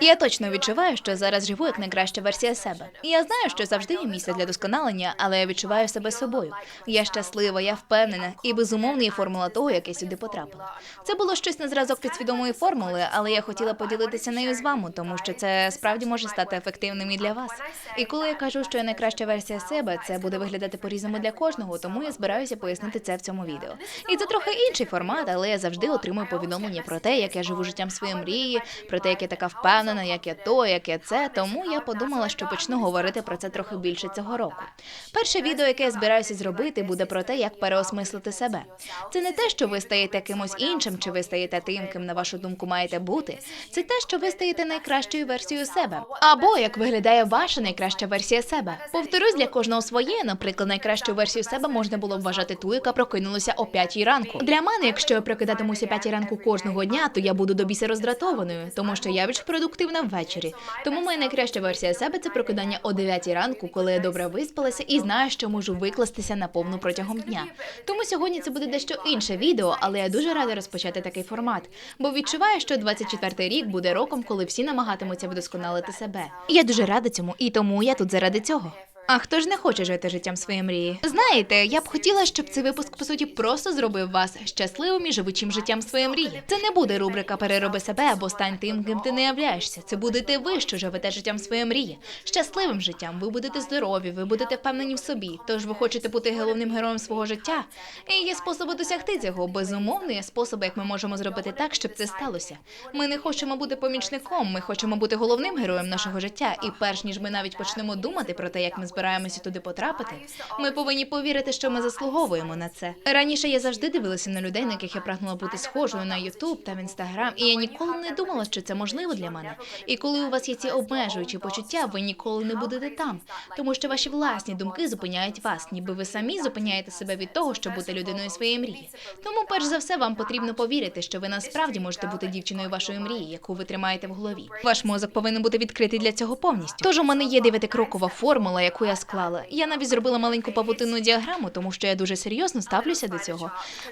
Я точно відчуваю, що зараз живу як найкраща версія себе. Я знаю, що завжди є місце для досконалення, але я відчуваю себе собою. Я щаслива, я впевнена, і безумовно є формула того, як я сюди потрапила. Це було щось на зразок підсвідомої формули, але я хотіла поділитися нею з вами, тому що це справді може стати ефективним і для вас. І коли я кажу, що я найкраща версія себе, це буде виглядати по-різному для кожного, тому я збираюся пояснити це в цьому відео. І це трохи інший формат, але я завжди отримую повідомлення про те, як я живу життям своєї мрії, про те, як я така впевнена, як я то, як я це. Тому я подумала, що почну говорити про це трохи більше цього року. Перше відео, яке я збираюся зробити, буде про те, як переосмислити себе. Це не те, що ви стаєте кимось іншим, чи ви стаєте тим, ким на вашу думку маєте бути. Це те, що ви стаєте найкращою версією себе, або як виглядає ваша найкраща версія себе. Повторюсь для кожного своє. Наприклад, найкращою версією себе можна було вважати ту, яка прокинулася о 5 ранку. Для мене, якщо я прокидатимуся 5 ранку кожного дня, то я буду до біса роздратованою, тому що я більш продуктивна ввечері. Тому моя найкраща версія себе це прокидання о 9 ранку, коли я добре виспалася і знаю, що можу викластися наповну протягом дня. Тому сьогодні це буде дещо інше відео, але я дуже рада розпочати такий формат, бо відчуваю, що 24-й рік буде роком, коли всі намагатимуться вдосконалити себе. Я дуже рада цьому, і тому я тут заради цього. А хто ж не хоче жити життям своєї мрії? Знаєте, я б хотіла, щоб цей випуск по суті просто зробив вас щасливим і живучим життям своєї мрії. Це не буде рубрика Перероби себе або стань тим, ким ти не являєшся. Це будете ви, що живете життям своєї мрії. Щасливим життям. Ви будете здорові, ви будете впевнені в собі. Тож ви хочете бути головним героєм свого життя. І є способи досягти цього. Безумовно, є способи, як ми можемо зробити так, щоб це сталося. Ми не хочемо бути помічником, ми хочемо бути головним героєм нашого життя. І перш ніж ми навіть почнемо думати про те, як ми збираємося туди потрапити, ми повинні повірити, що ми заслуговуємо на це. Раніше я завжди дивилася на людей, на яких я прагнула бути схожою на Ютуб та в Інстаграм, і я ніколи не думала, що це можливо для мене. І коли у вас є ці обмежуючі почуття, ви ніколи не будете там, тому що ваші власні думки зупиняють вас, ніби ви самі зупиняєте себе від того, щоб бути людиною своєї мрії. Тому, перш за все, вам потрібно повірити, що ви насправді можете бути дівчиною вашої мрії, яку ви тримаєте в голові. Ваш мозок повинен бути відкритий для цього повністю. Тож у мене є дев'ятикрокова формула, яку я склала. Я навіть зробила маленьку павутинну діаграму, тому що я дуже серйозно ставлюся до цього.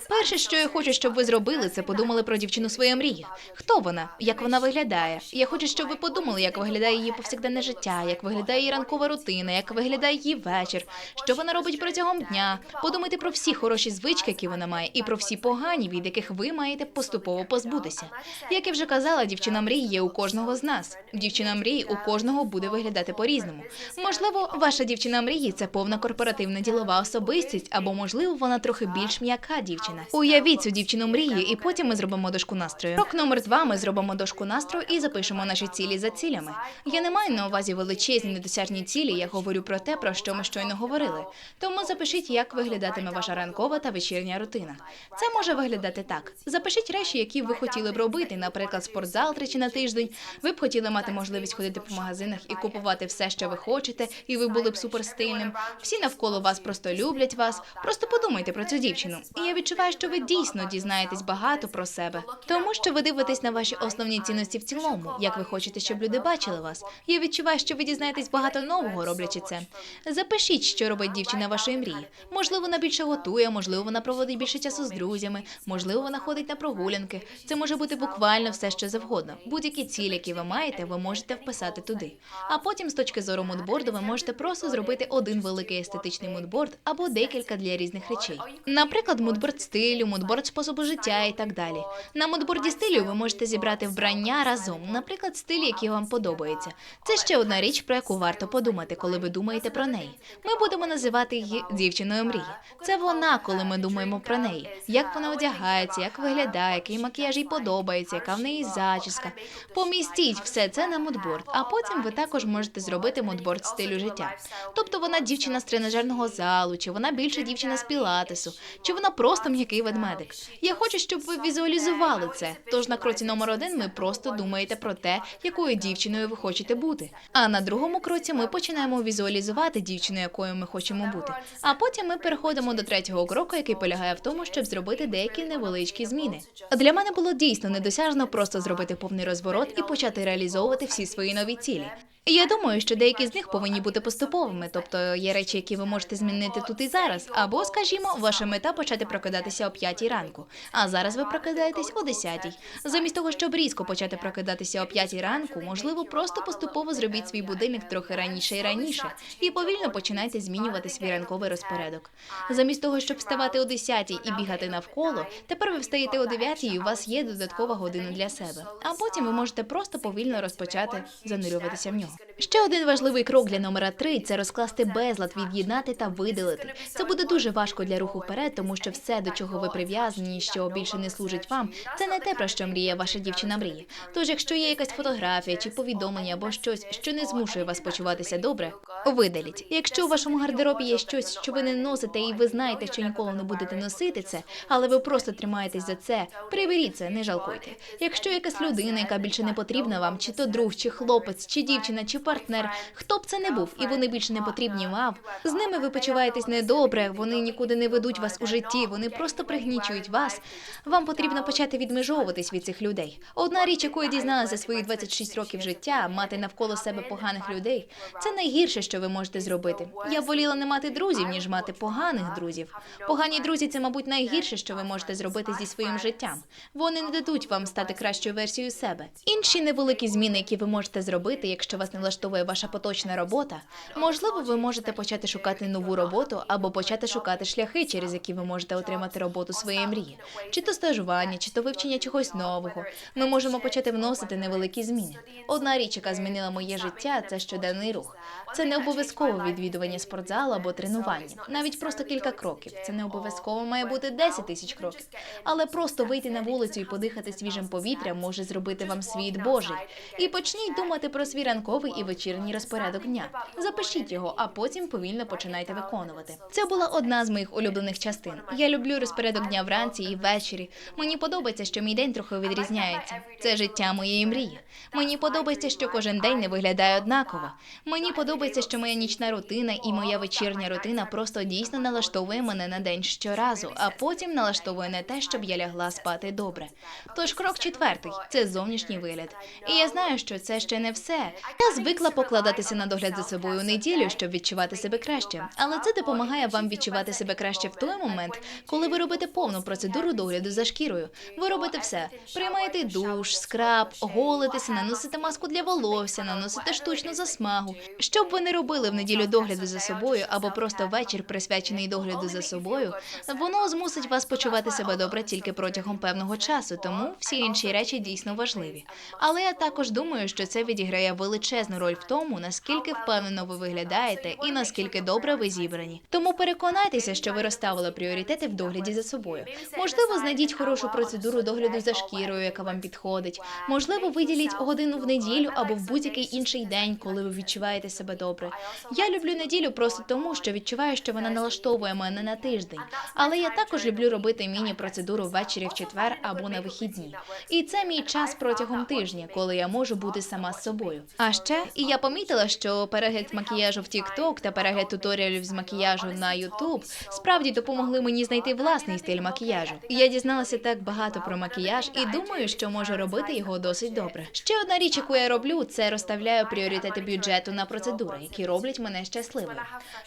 Перше, що я хочу, щоб ви зробили, це подумали про дівчину своєї мрії. Хто вона? Як вона виглядає? Я хочу, щоб ви подумали, як виглядає її повсякденне життя, як виглядає її ранкова рутина, як виглядає її вечір, що вона робить протягом дня. Подумайте про всі хороші звички, які вона має, і про всі погані, від яких ви маєте поступово позбутися. Як я вже казала, дівчина мрії є у кожного з нас. Дівчина мрії у кожного буде виглядати по-різному. Можливо, ваша дівчина мрії це повна корпоративна ділова особистість, або можливо вона трохи більш м'яка дівчина. Уявіть цю дівчину мрії, і потім ми зробимо дошку настрою. Крок номер два. Ми зробимо дошку настрою і запишемо наші цілі за цілями. Я не маю на увазі величезні недосяжні цілі. Я говорю про те, про що ми щойно говорили. Тому запишіть, як виглядатиме ваша ранкова та вечірня рутина. Це може виглядати так: запишіть речі, які ви хотіли б робити, наприклад, спортзал тричі на тиждень. Ви б хотіли мати можливість ходити по магазинах і купувати все, що ви хочете, і ви були б суперстильним. Всі навколо вас просто люблять вас. Просто подумайте про цю дівчину. І я відчуваю, що ви дійсно дізнаєтесь багато про себе, тому що ви дивитесь на ваші основні цінності в цілому, як ви хочете, щоб люди бачили вас. Я відчуваю, що ви дізнаєтесь багато нового, роблячи це. Запишіть, що робить дівчина вашої мрії. Можливо, вона більше готує, можливо, вона проводить більше часу з друзями, можливо, вона ходить на прогулянки. Це може бути буквально все, що завгодно. Будь-які цілі, які ви маєте, ви можете вписати туди. А потім, з точки зору мудборду, ви можете просто зробити один великий естетичний мудборд або декілька для різних речей. Наприклад, мудборд стилю, мудборд способу життя і так далі. На мудборді стилю ви можете зібрати вбрання разом, наприклад, стилі, які вам подобаються. Це ще одна річ, про яку варто подумати, коли ви думаєте про неї. Ми будемо називати її дівчиною мрії. Це вона, коли ми думаємо про неї. Як вона одягається, як виглядає, який макіяж їй подобається, яка в неї зачіска. Помістіть все це на мудборд, а потім ви також можете зробити мудборд стилю життя. Тобто вона дівчина з тренажерного залу, чи вона більше дівчина з пілатесу, чи вона просто м'який ведмедик. Я хочу, щоб ви візуалізували це. Тож на кроці номер один ми просто думаєте про те, якою дівчиною ви хочете бути. А на другому кроці ми починаємо візуалізувати дівчину, якою ми хочемо бути. А потім ми переходимо до третього кроку, який полягає в тому, щоб зробити деякі невеличкі зміни. Для мене було дійсно недосяжно просто зробити повний розворот і почати реалізовувати всі свої нові цілі. Я думаю, що деякі з них повинні бути поступовими, тобто є речі, які ви можете змінити тут і зараз. Або, скажімо, ваша мета почати прокидатися о 5 ранку, а зараз ви прокидаєтесь о 10. Замість того, щоб різко почати прокидатися о 5 ранку, можливо, просто поступово зробіть свій будильник трохи раніше і раніше, і повільно починайте змінювати свій ранковий розпорядок. Замість того, щоб вставати о 10 і бігати навколо, тепер ви встаєте о 9 і у вас є додаткова година для себе. А потім ви можете просто повільно розпочати занурюватися в нього. Ще один важливий крок для номера 3 – це розкласти безлад, від'єднати та видалити. Це буде дуже важко для руху вперед, тому що все, до чого ви прив'язані, що більше не служить вам, це не те, про що мріє ваша дівчина мріє. Тож, якщо є якась фотографія чи повідомлення або щось, що не змушує вас почуватися добре, видаліть. Якщо у вашому гардеробі є щось, що ви не носите, і ви знаєте, що ніколи не будете носити це, але ви просто тримаєтесь за це, приберіть це, не жалкуйте. Якщо якась людина, яка більше не потрібна вам, чи то друг, чи хлопець, чи дівчина, чи партнер, хто б це не був, і вони більше не потрібні вам. З ними ви почуваєтесь недобре, вони нікуди не ведуть вас у житті, вони просто пригнічують вас. Вам потрібно почати відмежовуватись від цих людей. Одна річ, яку я дізналася за свої 26 років життя, мати навколо себе поганих людей, це найгірше, що ви можете зробити. Я воліла не мати друзів, ніж мати поганих друзів. Погані друзі це, мабуть, найгірше, що ви можете зробити зі своїм життям. Вони не дадуть вам стати кращою версією себе. Інші невеликі зміни, які ви можете зробити, якщо вас не влаштовує ваша поточна робота, можливо, ви можете почати шукати нову роботу або почати шукати шляхи, через які ви можете отримати роботу своєї мрії, чи то стажування, чи то вивчення чогось нового. Ми можемо почати вносити невеликі зміни. Одна річ, яка змінила моє життя, це щоденний рух. Це не обов'язково відвідування спортзалу або тренування, навіть просто кілька кроків. Це не обов'язково має бути 10 тисяч кроків, але просто вийти на вулицю і подихати свіжим повітрям може зробити вам світ Божий. І почніть думати про свій ранковий і вечірній розпорядок дня. Запишіть його, а потім повільно починайте виконувати. Це була одна з моїх улюблених частин. Я люблю розпорядок дня вранці і ввечері. Мені подобається, що мій день трохи відрізняється. Це життя моєї мрії. Мені подобається, що кожен день не виглядає однаково. Мені подобається, що моя нічна рутина і моя вечірня рутина просто дійсно налаштовує мене на день щоразу, а потім налаштовує на те, щоб я лягла спати добре. Тож крок четвертий це зовнішній вигляд. І я знаю, що це ще не все. Я звикла покладатися на догляд за собою у неділю, щоб відчувати себе краще. Але це допомагає вам відчувати себе краще в той момент, коли ви робите повну процедуру догляду за шкірою. Ви робите все: приймаєте душ, скраб, голитеся, наносите маску для волосся, наносите штучну засмагу. Що б ви не робили в неділю догляду за собою або просто вечір присвячений догляду за собою, воно змусить вас почувати себе добре тільки протягом певного часу, тому всі інші речі дійсно важливі. Але я також думаю, що це відіграє величезну роль в тому, наскільки впевнено ви виглядаєте і наскільки добре ви зібрані. Тому переконайтеся, що ви розставили пріоритети в догляді за собою. Можливо, знайдіть хорошу процедуру догляду за шкірою, яка вам підходить. Можливо, виділіть годину в неділю або в будь-який інший день, коли ви відчуваєте себе добре. Я люблю неділю просто тому, що відчуваю, що вона налаштовує мене на тиждень. Але я також люблю робити міні-процедуру ввечері в четвер або на вихідні. І це мій час протягом тижня, коли я можу бути сама з собою. А ще і я помітила, що перегляд макіяжу в TikTok та перегляд туторіалів з макіяжу на YouTube справді допомогли мені знайти власний стиль макіяжу. Я дізналася так багато про макіяж і думаю, що можу робити його досить добре. Ще одна річ, яку я роблю, це розставляю пріоритети бюджету на процедури, які роблять мене щасливою.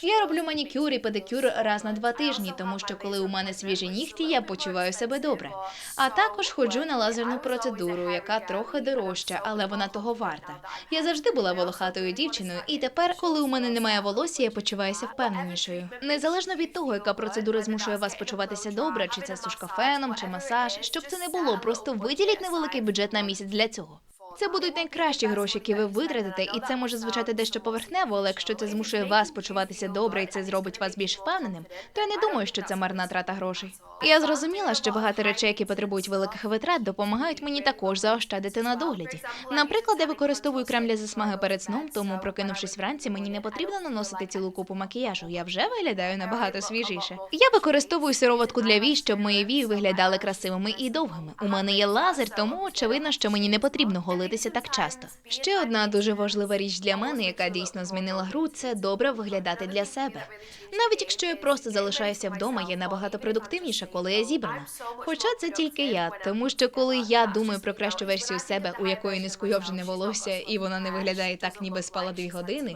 Я роблю манікюр і педикюр раз на два тижні, тому що коли у мене свіжі нігті, я почуваю себе добре. А також ходжу на лазерну процедуру, яка трохи дорожча, але вона того варта. Я завжди була волохатою дівчиною, і тепер, коли у мене немає волосся, я почуваюся впевненішою. Незалежно від того, яка процедура змушує вас почуватися добре, чи це сушка феном, чи масаж, щоб це не було, просто виділіть невеликий бюджет на місяць для цього. Це будуть найкращі гроші, які ви витратите, і це може звучати дещо поверхнево, але якщо це змушує вас почуватися добре і це зробить вас більш впевненим, то я не думаю, що це марна трата грошей. Я зрозуміла, що багато речей, які потребують великих витрат, допомагають мені також заощадити на догляді. Наприклад, я використовую крем для засмаги перед сном, тому прокинувшись вранці, мені не потрібно наносити цілу купу макіяжу. Я вже виглядаю набагато свіжіше. Я використовую сироватку для вій, щоб мої вії виглядали красивими і довгими. У мене є лазер, тому очевидно, що мені не потрібно голити дивитися так часто. Ще одна дуже важлива річ для мене, яка дійсно змінила гру, це добре виглядати для себе. Навіть якщо я просто залишаюся вдома, я набагато продуктивніша, коли я зібрана. Хоча це тільки я, тому що коли я думаю про кращу версію себе, у якої не скуйовджене волосся, і вона не виглядає так, ніби спала дві години,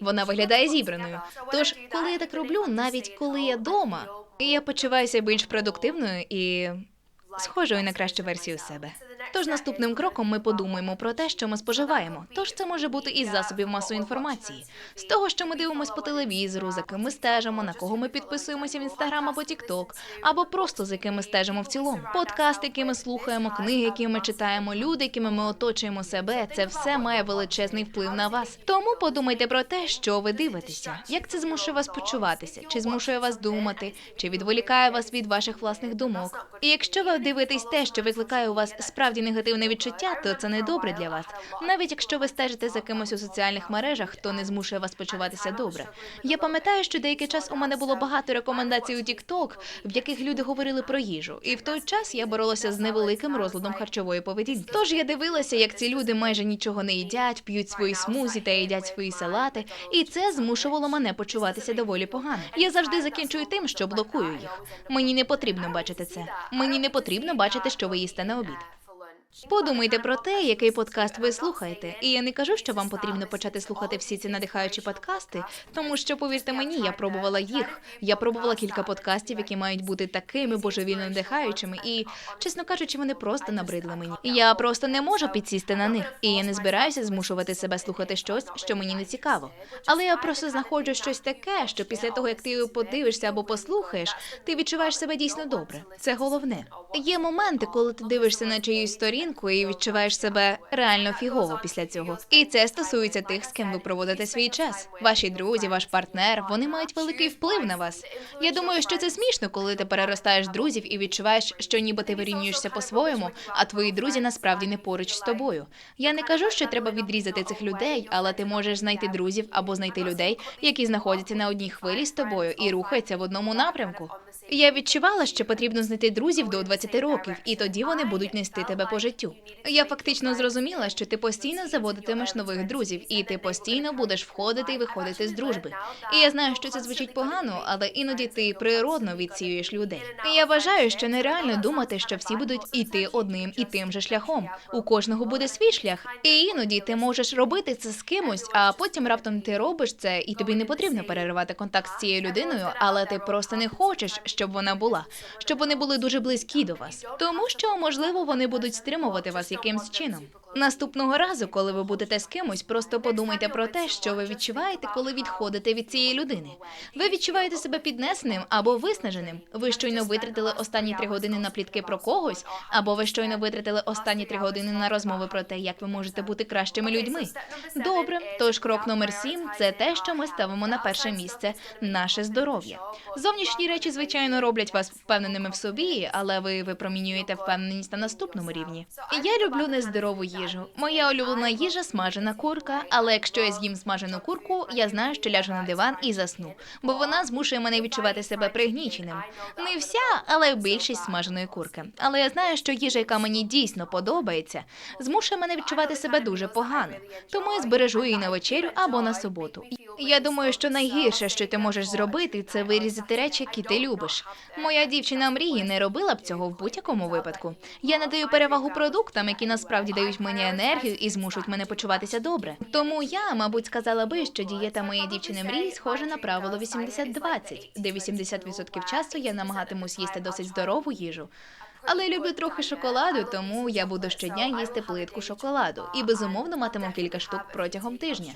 вона виглядає зібраною. Тож, коли я так роблю, навіть коли я вдома, я почуваюся більш продуктивною і схожою на кращу версію себе. Тож наступним кроком ми подумаємо про те, що ми споживаємо. Тож це може бути із засобів масової інформації, з того, що ми дивимося по телевізору, за ким ми стежимо, на кого ми підписуємося в інстаграм або Тікток, або просто за ким ми стежимо в цілому. Подкасти, які ми слухаємо, книги, які ми читаємо, люди, якими ми оточуємо себе. Це все має величезний вплив на вас. Тому подумайте про те, що ви дивитеся, як це змушує вас почуватися, чи змушує вас думати, чи відволікає вас від ваших власних думок. І якщо ви дивитесь те, що викликає у вас справді негативне відчуття, то це не добре для вас. Навіть якщо ви стежите за кимось у соціальних мережах, то не змушує вас почуватися добре. Я пам'ятаю, що деякий час у мене було багато рекомендацій у TikTok, в яких люди говорили про їжу, і в той час я боролася з невеликим розладом харчової поведінки. Тож я дивилася, як ці люди майже нічого не їдять, п'ють свої смузі та їдять свої салати, і це змушувало мене почуватися доволі погано. Я завжди закінчую тим, що блокую їх. Мені не потрібно бачити це. Мені не потрібно бачити, що ви їсте на обід. Подумайте про те, який подкаст ви слухаєте. І я не кажу, що вам потрібно почати слухати всі ці надихаючі подкасти, тому що, повірте мені, я пробувала їх. Я пробувала кілька подкастів, які мають бути такими божевільно надихаючими, і, чесно кажучи, вони просто набридли мені. Я просто не можу підсісти на них, і я не збираюся змушувати себе слухати щось, що мені не цікаво. Але я просто знаходжу щось таке, що після того, як ти подивишся або послухаєш, ти відчуваєш себе дійсно добре. Це головне. Є моменти, коли ти дивишся на чиюсь сторінку і відчуваєш себе реально фігово після цього. І це стосується тих, з ким ви проводите свій час. Ваші друзі, ваш партнер, вони мають великий вплив на вас. Я думаю, що це смішно, коли ти переростаєш друзів і відчуваєш, що ніби ти вирівнюєшся по-своєму, а твої друзі насправді не поруч з тобою. Я не кажу, що треба відрізати цих людей, але ти можеш знайти друзів або знайти людей, які знаходяться на одній хвилі з тобою і рухаються в одному напрямку. Я відчувала, що потрібно знайти друзів до 20 років, і тоді вони будуть нести тебе по життю. Я фактично зрозуміла, що ти постійно заводитимеш нових друзів, і ти постійно будеш входити і виходити з дружби. І я знаю, що це звучить погано, але іноді ти природно відсіюєш людей. Я вважаю, що нереально думати, що всі будуть іти одним і тим же шляхом. У кожного буде свій шлях, і іноді ти можеш робити це з кимось, а потім раптом ти робиш це, і тобі не потрібно переривати контакт з цією людиною, але ти просто не хочеш, щоб вона була, щоб вони були дуже близькі до вас, тому що можливо вони будуть стримувати вас якимсь чином. Наступного разу, коли ви будете з кимось, просто подумайте про те, що ви відчуваєте, коли відходите від цієї людини. Ви відчуваєте себе піднесеним або виснаженим. Ви щойно витратили останні три години на плітки про когось, або ви щойно витратили останні три години на розмови про те, як ви можете бути кращими людьми. Добре, тож крок номер сім це те, що ми ставимо на перше місце наше здоров'я. Зовнішні речі, звичайно, роблять вас впевненими в собі, але ви випромінюєте впевненість на наступному рівні. Я люблю нездорову. Моя улюблена їжа смажена курка. Але якщо я з'їм смажену курку, я знаю, що ляжу на диван і засну, бо вона змушує мене відчувати себе пригніченим. Не вся, але більшість смаженої курки. Але я знаю, що їжа, яка мені дійсно подобається, змушує мене відчувати себе дуже погано. Тому я збережу її на вечерю або на суботу. Я думаю, що найгірше, що ти можеш зробити, це вирізати речі, які ти любиш. Моя дівчина мрії не робила б цього в будь-якому випадку. Я надаю перевагу продуктам, які насправді дають мені енергію і змушують мене почуватися добре. Тому я, мабуть, сказала би, що дієта моєї дівчини мрії схожа на правило 80-20, де 80% часу я намагатимусь їсти досить здорову їжу. Але люблю трохи шоколаду, тому я буду щодня їсти плитку шоколаду і безумовно матиму кілька штук протягом тижня.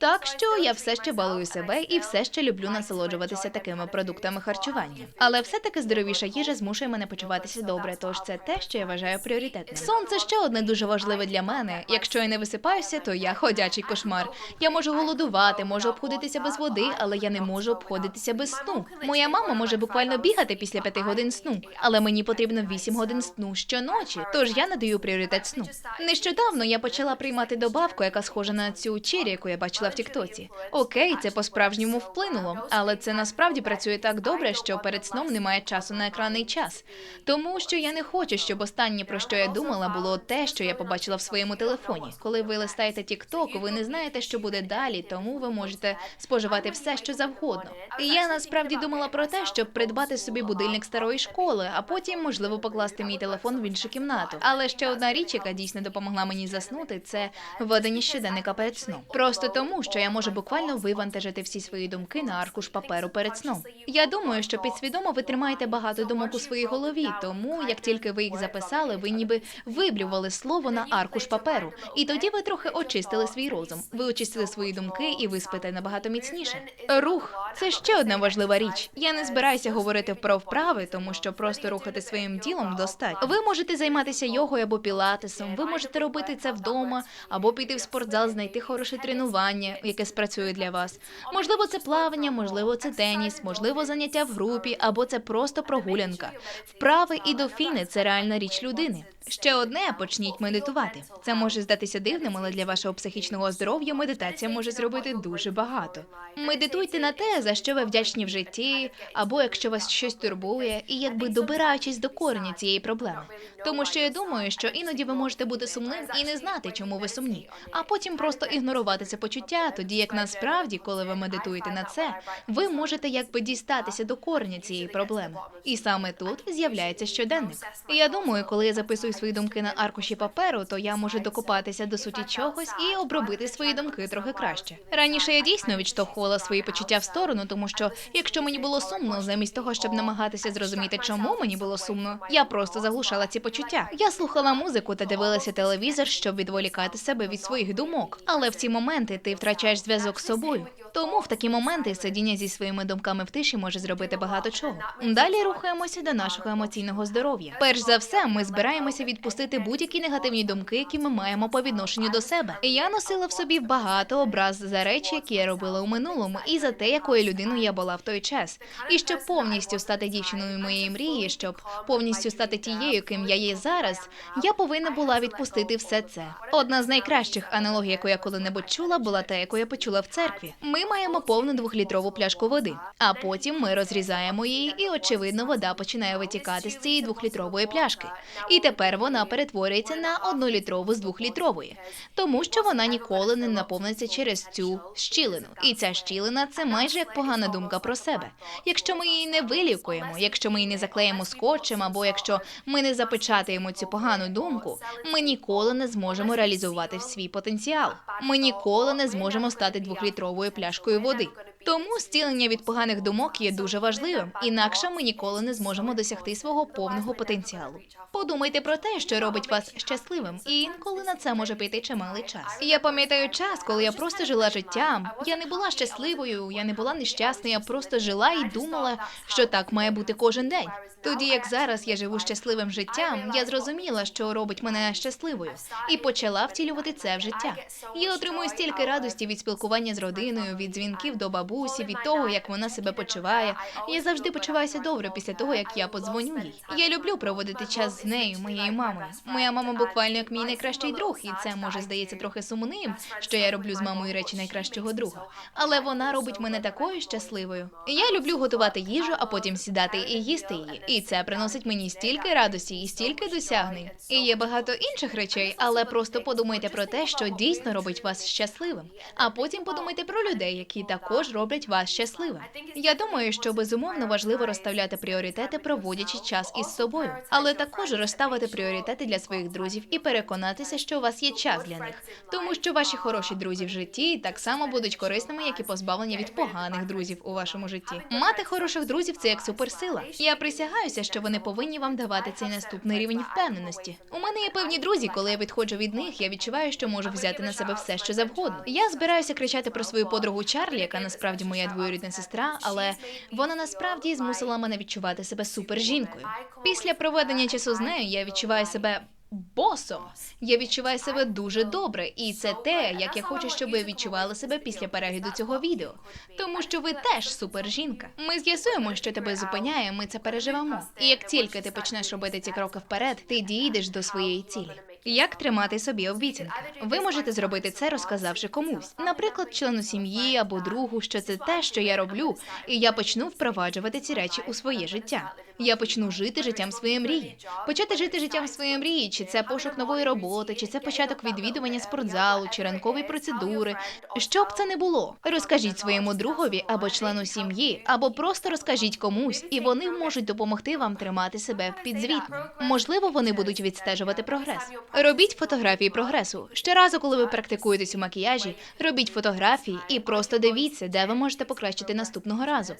Так що я все ще балую себе і все ще люблю насолоджуватися такими продуктами харчування. Але все-таки здоровіша їжа змушує мене почуватися добре, тож це те, що я вважаю пріоритетним. Сон це ще одне дуже важливе для мене. Якщо я не висипаюся, то я ходячий кошмар. Я можу голодувати, можу обходитися без води, але я не можу обходитися без сну. Моя мама може буквально бігати після п'яти годин сну, але мені потрібно 8 годин сну щоночі, тож я надаю пріоритет сну. Нещодавно я почала приймати добавку, яка схожа на цю чері, яку я бачила в Тіктоці. Окей, це по-справжньому вплинуло, але це насправді працює так добре, що перед сном немає часу на екранний час. Тому що я не хочу, щоб останнє про що я думала, було те, що я побачила в своєму телефоні. Коли ви листаєте TikTok, ви не знаєте, що буде далі, тому ви можете споживати все, що завгодно. І я насправді думала про те, щоб придбати собі будильник старої школи, а потім можливо покласти мій телефон в іншу кімнату. Але ще одна річ, яка дійсно допомогла мені заснути, це ведення щоденника перед сном. Просто тому, що я можу буквально вивантажити всі свої думки на аркуш паперу перед сном. Я думаю, що підсвідомо ви тримаєте багато думок у своїй голові, тому як тільки ви їх записали, ви ніби виблювали слово на аркуш паперу, і тоді ви трохи очистили свій розум. Ви очистили свої думки, і ви спите набагато міцніше. Рух це ще одна важлива річ. Я не збираюся говорити про вправи, тому що просто рухати своїм тілом достатньо. Ви можете займатися йогою або пілатесом. Ви можете робити це вдома, або піти в спортзал, знайти хороше тренування, яке спрацює для вас. Можливо, це плавання, можливо, це теніс, можливо, заняття в групі, або це просто прогулянка. Вправи і дофіни це реальна річ людини. Ще одне почніть медитувати. Це може здатися дивним, але для вашого психічного здоров'я медитація може зробити дуже багато. Медитуйте на те, за що ви вдячні в житті, або якщо вас щось турбує, і якби добираючись до корення цієї проблеми. Тому що я думаю, що іноді ви можете бути сумним і не знати, чому ви сумні, а потім просто ігнорувати це почуття, тоді як насправді, коли ви медитуєте на це, ви можете якби дістатися до корення цієї проблеми. І саме тут з'являється щоденник. Я думаю, коли я записую свої думки на аркуші паперу, то я можу докопатися до суті чогось і обробити свої думки трохи краще. Раніше я дійсно відштовхувала свої почуття в сторону, тому що якщо мені було сумно, замість того, щоб намагатися зрозуміти, чому мені було сумно, я просто заглушала ці почуття. Я слухала музику та дивилася телевізор, щоб відволікати себе від своїх думок. Але в ці моменти ти втрачаєш зв'язок з собою. Тому в такі моменти сидіння зі своїми думками в тиші може зробити багато чого. Далі рухаємося до нашого емоційного здоров'я. Перш за все, ми збираємося відпустити будь-які негативні думки, які ми маємо по відношенню до себе. І я носила в собі багато образ за речі, які я робила у минулому, і за те, якою людиною я була в той час. І щоб повністю стати дівчиною моєї мрії, щоб повністю стати тією, ким я є зараз, я повинна була відпустити все це. Одна з найкращих аналогій, яку я коли-небудь чула, була та, яку я почула в церкві. Ми маємо повну двохлітрову пляшку води, а потім ми розрізаємо її, і очевидно, вода починає витікати з цієї двохлітрової пляшки. І тепер вона перетворюється на однолітрову з двохлітрової, тому що вона ніколи не наповниться через цю щілину. І ця щілина це майже як погана думка про себе. Якщо ми її не вилікуємо, якщо ми її не заклеїмо скотчем, або якщо ми не запечатаємо цю погану думку, ми ніколи не зможемо реалізувати свій потенціал. Ми ніколи не зможемо стати двохлітровою пляшкою води. Тому зцілення від поганих думок є дуже важливим, інакше ми ніколи не зможемо досягти свого повного потенціалу. Подумайте про те, що робить вас щасливим, і інколи на це може піти чималий час. Я пам'ятаю час, коли я просто жила життям. Я не була щасливою, я не була нещасна, я просто жила і думала, що так має бути кожен день. Тоді як зараз я живу щасливим життям, я зрозуміла, що робить мене щасливою, і почала втілювати це в життя. Я отримую стільки радості від спілкування з родиною, від дзвінків до бабусі, від того, як вона себе почуває. Я завжди почуваюся добре після того, як я подзвоню їй. Я люблю проводити час з нею, моєю мамою. Моя мама буквально як мій найкращий друг, і це може здається трохи сумним, що я роблю з мамою речі найкращого друга. Але вона робить мене такою щасливою. Я люблю готувати їжу, а потім сідати і їсти її. І це приносить мені стільки радості і стільки досягнень. І є багато інших речей, але просто подумайте про те, що дійсно робить вас щасливим. А потім подумайте про людей, які також роблять вас щасливим. Я думаю, що безумовно важливо розставляти пріоритети, проводячи час із собою, але також розставити пріоритети для своїх друзів і переконатися, що у вас є час для них, тому що ваші хороші друзі в житті так само будуть корисними, як і позбавлення від поганих друзів у вашому житті. Мати хороших друзів це як суперсила. Я присягаюся, що вони повинні вам давати цей наступний рівень впевненості. У мене є певні друзі, коли я відходжу від них, я відчуваю, що можу взяти на себе все, що завгодно. Я збираюся кричати про свою подругу Чарлі, яка насправді моя двоюрідна сестра, але вона насправді змусила мене відчувати себе супер жінкою. Після проведення часу з нею я відчуваю себе босом. Я відчуваю себе дуже добре, і це те, як я хочу, щоб ви відчували себе після перегляду цього відео. Тому що ви теж супер жінка. Ми з'ясуємо, що тебе зупиняє. Ми це переживемо. І як тільки ти почнеш робити ці кроки вперед, ти дійдеш до своєї цілі. Як тримати собі обіцянки? Ви можете зробити це, розказавши комусь, наприклад, члену сім'ї або другу, що це те, що я роблю, і я почну впроваджувати ці речі у своє життя. Я почну жити життям своєї мрії. Почати жити життям своєї мрії, чи це пошук нової роботи, чи це початок відвідування спортзалу, чи ранкові процедури. Що б це не було, розкажіть своєму другові або члену сім'ї, або просто розкажіть комусь, і вони можуть допомогти вам тримати себе підзвітним. Можливо, вони будуть відстежувати прогрес. Робіть фотографії прогресу. Щоразу, коли ви практикуєтесь у макіяжі, робіть фотографії і просто дивіться, де ви можете покращити наступного разу.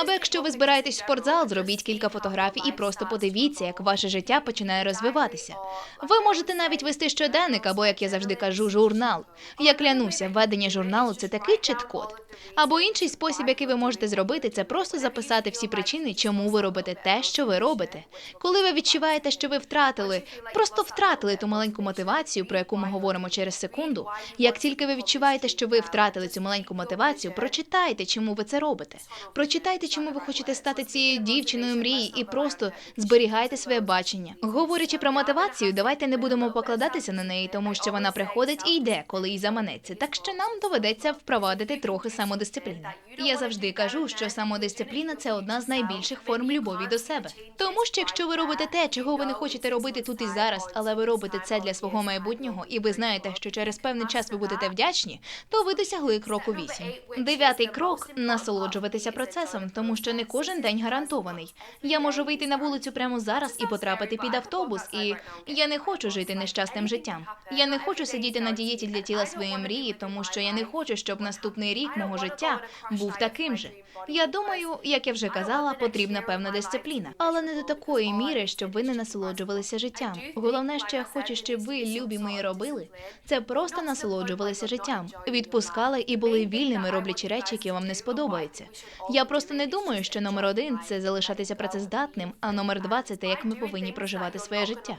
Або якщо ви збираєтесь в спортзал, зробіть кілька фотографій і просто подивіться, як ваше життя починає розвиватися. Ви можете навіть вести щоденник, або як я завжди кажу, журнал. Я клянуся, ведення журналу це такий чит-код. Або інший спосіб, який ви можете зробити, це просто записати всі причини, чому ви робите те, що ви робите. Коли ви відчуваєте, що ви втратили, просто втратили ту маленьку мотивацію, про яку ми говоримо через секунду. Як тільки ви відчуваєте, що ви втратили цю маленьку мотивацію, прочитайте, чому ви це робите. Прочитайте, чому ви хочете стати цією дівчиною мрії, і просто зберігайте своє бачення. Говорячи про мотивацію, давайте не будемо покладатися на неї, тому що вона приходить і йде, коли їй заманеться. Так що нам доведеться впровадити трохи самодисципліни. Я завжди кажу, що самодисципліна це одна з найбільших форм любові до себе. Тому що якщо ви робите те, чого ви не хочете робити тут і зараз, але ви робите це для свого майбутнього, і ви знаєте, що через певний час ви будете вдячні, то ви досягли кроку вісім. Дев'ятий крок насолоджуватися процесом, тому що не кожен день гарантований. Я можу вийти на вулицю прямо зараз і потрапити під автобус, і я не хочу жити нещасним життям. Я не хочу сидіти на дієті для тіла своєї мрії, тому що я не хочу, щоб наступний рік мого життя був таким же. Я думаю, як я вже казала, потрібна певна дисципліна, але не до такої міри, щоб ви не насолоджувалися життям. Головне, що я хочу, щоб ви, любі мої, робили, це просто насолоджувалися життям, відпускали і були вільними, роблячи речі, які вам не сподобаються. Я просто не думаю, що номер один це залишатися працездатним, а номер два це те, як ми повинні проживати своє життя.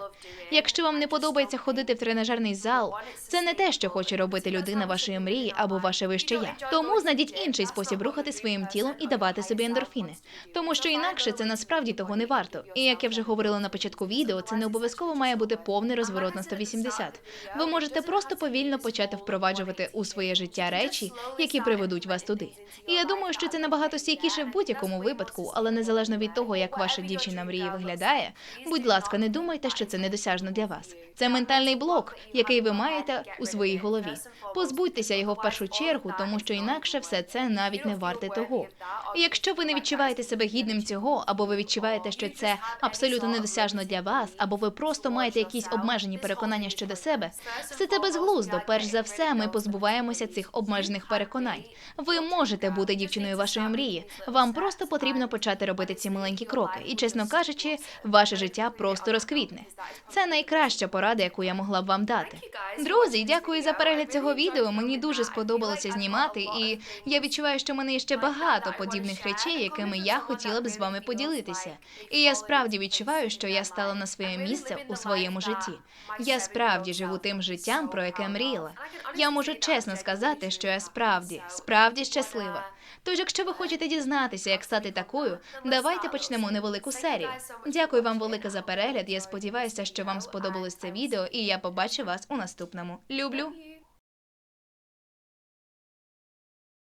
Якщо вам не подобається ходити в тренажерний зал, це не те, що хоче робити людина вашої мрії або ваше вище я. Тому знайдіть інший спосіб рухати своїм тілом і давати собі ендорфіни, тому що інакше це насправді того не варто. І як я вже говорила на початку відео, це не обов'язково має бути повний розворот на 180. Ви можете просто повільно почати впроваджувати у своє життя речі, які приведуть вас туди. І я думаю, що це набагато стійкіше в будь-якому випадку, але незалежно від того, як ваша дівчина мрії виглядає, будь ласка, не думайте, що це недосяжно для вас. Це ментальний блок, який ви маєте у своїй голові. Позбудьтеся його в першу чергу, тому що інакше все це навіть не варте того. І якщо ви не відчуваєте себе гідним цього, або ви відчуваєте, що це абсолютно недосяжно для вас, або ви просто маєте якісь обмежені переконання щодо себе, все це безглуздо. Перш за все, ми позбуваємося цих обмежених переконань. Ви можете бути дівчиною вашої мрії. Вам просто потрібно почати робити ці маленькі кроки. І, чесно кажучи, ваше життя просто розквітне. Це найкраща порада, яку я могла б вам дати. Друзі, дякую за перегляд цього відео. Мені дуже сподобалося знімати, і я відчуваю, що в мене ще багато подібних речей, якими я хотіла б з вами поділитися. І я справді відчуваю, що я стала на своє місце у своєму житті. Я справді живу тим життям, про яке мріяла. Я можу чесно сказати, що я справді, справді щаслива. Тож, якщо ви хочете дізнатися, як стати такою, давайте почнемо невелику серію. Дякую вам велике за перегляд. Я сподіваюся, що вам сподобалось це відео, і я побачу вас у наступному. Люблю.